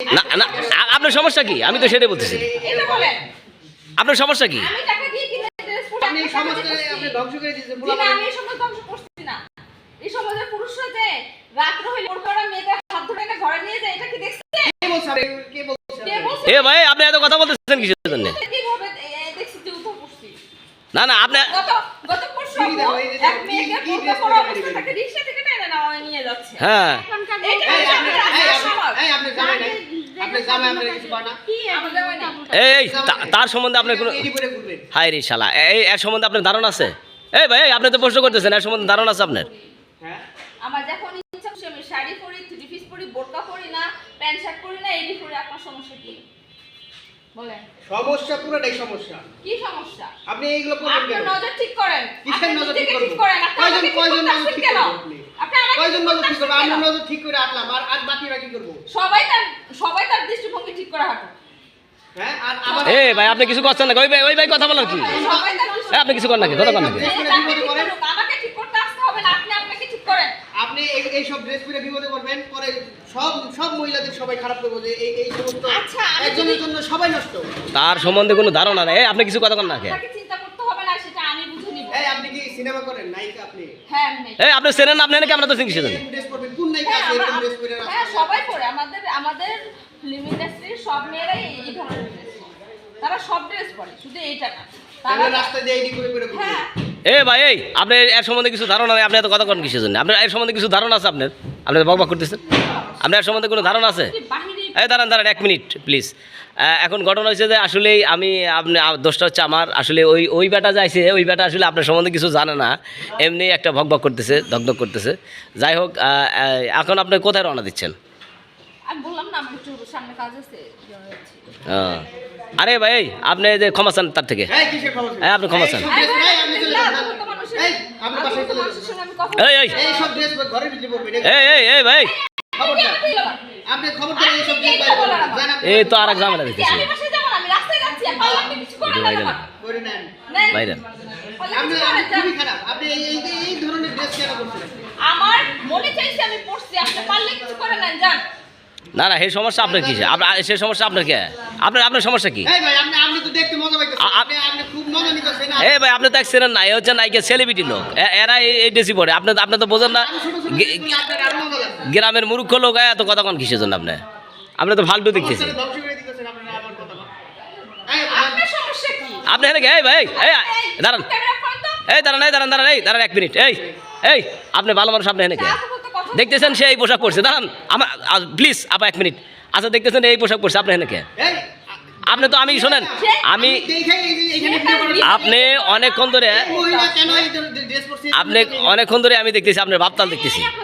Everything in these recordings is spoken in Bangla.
না না আপনার সমস্যা কি? আমি তো সেটাই বলতেছি। আপনার সমস্যা কি? এ ভাই আপনি এত কথা বলতেছেন কিসের জন্য? কীভাবে এ- এ দেখছি যে উঠো করছি। না না আপনি হ্যাঁ। এই এই তার সম্বন্ধে আপনার কোনো এডি পরে রে শালা এই এর সম্বন্ধে আপনার ধারণা আছে? এই ভাই আপনি তো প্রশ্ন করতেছেন এর সম্বন্ধে ধারণা আছে আপনার? হ্যাঁ? আমার যখন ইচ্ছা আমি শাড়ি পরি থ্রি পিস পরি বোরকা পরি না প্যান্ট শার্ট পরি না এডি পরি আপনার সমস্যা কি? বলেন। সমস্যা পুরোটাই সমস্যা। কি সমস্যা? আপনি এইগুলো করবেন কেন? নজর ঠিক করেন। কিসের নজর ঠিক করেন। কয়জন- কয়জন নজর ঠিক কেন? আপনি? আপনি কয়জন নজর ঠিক করব? আমি নজর ঠিক করে রাখলাম আর আর বাকিরা কি করব। সবাই তার সবাই তার দৃষ্টিভঙ্গি ঠিক করে হাঁটে। হ্যাঁ এ ভাই আপনি কিছু করছেন না ওই ভাই ওই ভাই কথা বলার কি? তার আপনি কিছু করেন নাকি? কথা করেন নাকি? দৃষ্টিভঙ্গি- করে তাকে বিপদে ঠিক পড়েন। করুক, আমাকে ঠিক করতে আসতে হবে না আপনি আপনাকে ঠিক করেন। আপনি এই- সব ড্রেস পরে বিপদে পড়বেন পরে সব সব মহিলাদের সবাই খারাপ করব যে এই এই সমস্ত আচ্ছা, একজনের জন্য সবাই নষ্ট। তার সম্বন্ধে কোনো ধারণা নেই। আপনি কিছু কথা কন নাকি আপনাকে চিন্তা করতে হবে না সেটা আমি বুঝে নিব এই আপনি কি সিনেমা করেন? নায়িকা আপনি? হ্যাঁ আমি এই আপনি চেনেন আপনি নাকি আমরা তো কিসের জন্য ড্রেস পরবেন। কোন নায়িকা হ্যাঁ, আছে? এরকম ড্রেস পরে হ্যাঁ সবাই পরে। আমাদের আমাদের ফিল্ম ইন্ডাস্ট্রির সব মেয়েরাই এই ধরনের ড্রেস তারা সব ড্রেস পরে শুধু এইটা না। তারা রাস্তায় দিয়ে করে করে হ্যাঁ। এ ভাই এই আপনি এর সম্বন্ধে কিছু ধারণা নেই আপনি এত কথা কন কিসের জন্য? আপনার এর সম্বন্ধে কিছু ধারণা আছে আপনার? আপনি বকবক করতেছেন? আপনার এর সম্বন্ধে কোনো ধারণা আছে? বাহিরে এই দাঁড়ান দাঁড়ান এক মিনিট প্লিজ এখন ঘটনা হয়েছে যে আসলেই আমি আপনি দোষটা হচ্ছে আমার। আসলে ওই ওই বেটা যাইছে ওই বেটা আসলে আপনার সম্বন্ধে কিছু জানে না। এমনি একটা ভকভক করতেছে ধকধক করতেছে। যাই হোক এখন আপনি কোথায় রওনা দিচ্ছেন? আমি বললাম না আমার একটু সামনে কাজ আছে যাচ্ছি। আহ, আরে ভাই আপনি যে ক্ষমা চান তার থেকে। এই কিসের খবর এই, আপনি ক্ষমা চান। এই এই, এই, আপনি বাসায় চলে মানুষের যান। সঙ্গে আমি কথা এই এই। এই সব ড্রেস পরে ঘরের ভিতরে পরবেন এই এই এই ভাই। আপনি এই তো আর এক ঝামেলা আমি বাসায় যাব না, আমি রাস্তায় যাচ্ছি আপনি কিছু করেন না বাইরে না। করে নেন। নেন। বাইরে। পারলে আপনি কিছু আপনি করেন, যান। খুবই খারাপ। আপনি এই এই এই ধরনের ড্রেস কেন করছেন আমার মনে চাইছে আমি পড়ছি আপনি পারলে কিছু করে নেন যান। না না সেই সমস্যা আপনার কি আপনার সেই সমস্যা আপনার কি? আপনার আপনার সমস্যা কি? ভাই আপনি আপনি তো দেখতে মজা পাইতেছেন আ- আ- আপনি আপনি খুব এই ভাই, আপনি তো এক চেনেন না, এ হচ্ছে নায়িকা সেলিব্রিটি লোক। এ- এরা এই- ড্রেসই পরে আপনি আপনি তো বোঝেন না গ্রামের মূর্খ লোক হয় এত কথা কোন কিসের জন্য আপনি? আপনি তো ফালতু দেখতেছি আপনি কি? এই ভাই, এই দাঁড়ান। এই দাঁড়ান এই, দাঁড়ান দাঁড়ান, এই, দাঁড়ান এক মিনিট। এই এই, আপনি ভালো মানুষ, আপনি কথা দেখতেছেন সে এই পোশাক পরছে। দাঁড়ান আমার প্লিজ আপা, এক মিনিট। আচ্ছা দেখতেছেন এই পোশাক পরছে। আপনি এই আপনি তো আমি শোনেন, আমি আপনি অনেকক্ষণ ধরে আপনি অনেকক্ষণ ধরে আমি দেখতেছি, আপনার ভাবতাল দেখতেছি। আপনি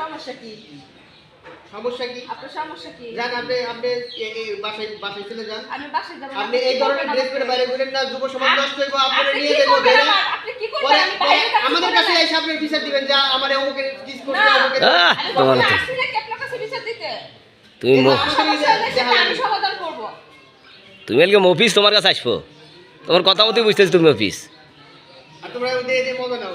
সমস্যা কি? সমস্যা কি? আপনার সমস্যা কি? যান আপনি আপনি এই- বাসায় বাসায় চলে যান। আমি বাসায় যাব। আপনি এই ধরনের ড্রেস পরে বাইরে ঘুরেন না যুব সমাজ নষ্ট হইব আপনি নিয়ে যাব আপনি কি করবেন? আমি বাইরে আমাদের কাছে। এসে বিচার দিবেন যে আমার কিস আহ, আমি তোমার তো- নাকি আপনার কাছে বিচার দিতে? তুমি আমি সমাধান করব। তুমি এলকে অফিস তোমার কাছে আসব। তোমার কথা মতোই বুঝতেছি তুমি অফিস আর তোমরা দিয়ে মজা নাও